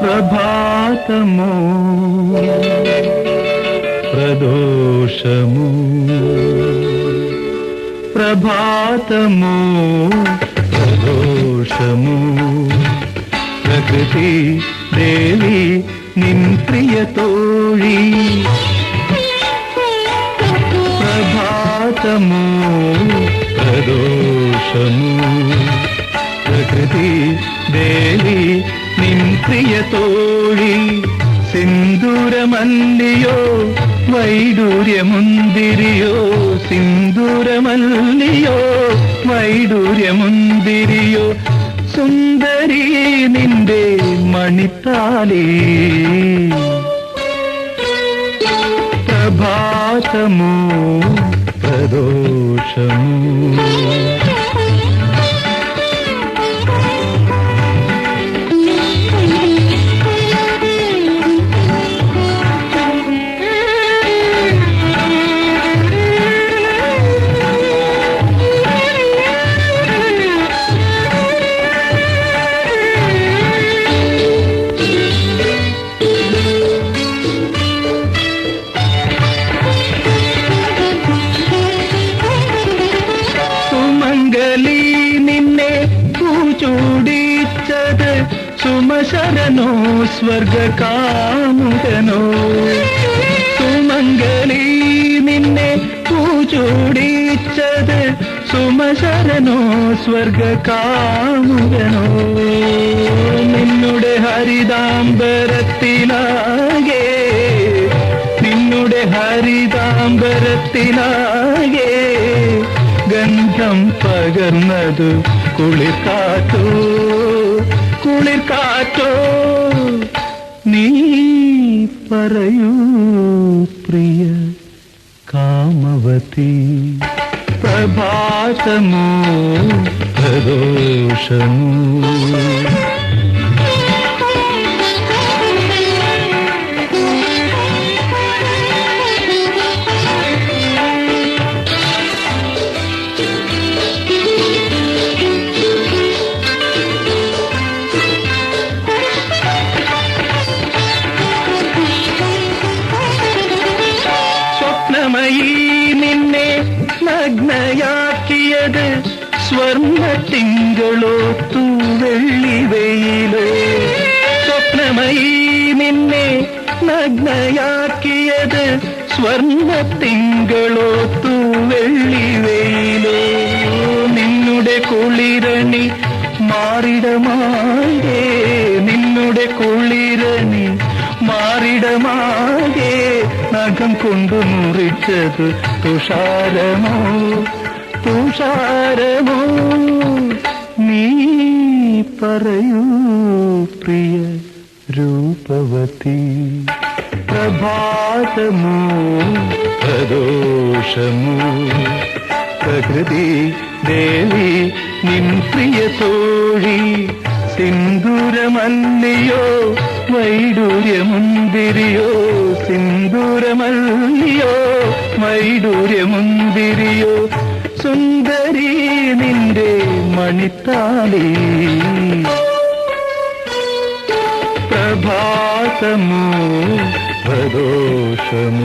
ప్రభాతము ప్రదోషము ప్రభాతము ప్రదోషము ప్రకృతి దేవి నింప్రియతోళి ప్రభాతము ప్రదోషము ప్రకృతి దేవి വലിയ തോഴി സിന്ദൂരമല്ലിയോ വൈഡൂര്യമുന്തിരിയോ സിന്ദൂരമല്ലിയോ വൈഡൂര്യമുന്തിരിയോ സുന്ദരി നിന്റെ മണിത്താലി. പ്രഭാതമോ പ്രദോഷമോ പൂച്ചൂടിച്ചത് സുമശരനോ സ്വർഗകാമുകനോ. സുമംഗലി നിന്നെ പൂച്ചൂടിച്ചത് സുമശരനോ സ്വർഗകാമുകനോ. നിന്നുടെ ഹരിതാംബരത്തിലാകെ നിന്നുടെ ഹരിതാംബരത്തിലാകെ ഗന്ധം പകർന്നതു കുളിർക്കാറ്റോ കുളിർക്കാറ്റോ നീ പറയൂ പ്രിയ കാമവതി. പ്രഭാതമോ പ്രദോഷമോ? നിന്നെ നഗ്നയാക്കിയത് സ്വർണ തിങ്കളോ തൂവെള്ളി വെയിലോ. സ്വപ്നമയി നിന്നെ നഗ്നയാക്കിയത് സ്വർണ തിങ്കളോ തൂവെള്ളി വെയിലോ. നിന്നുടെ കുളിരണി മാറിടമാകേ. നിന്നുടെ കുളിരണി മാറിടമാകെ. നഖം കൊണ്ടു മുറിച്ചത് തുഷാരമോ? തുഷാരമോ? നീ പറയൂ പ്രിയ രൂപവതി. പ്രഭാതമോ? പ്രദോഷമോ? പ്രകൃതി ദേവി നിൻ പ്രിയ തോഴി സിന്ദൂരമല്ലിയോ വൈഡൂര്യമുന്തിരിയോ സിന്ദൂരമല്ലിയോ വൈഡൂര്യമുന്തിരിയോ സുന്ദരി നിന്റെ മണിത്താലി. പ്രഭാതമോ പ്രദോഷമോ?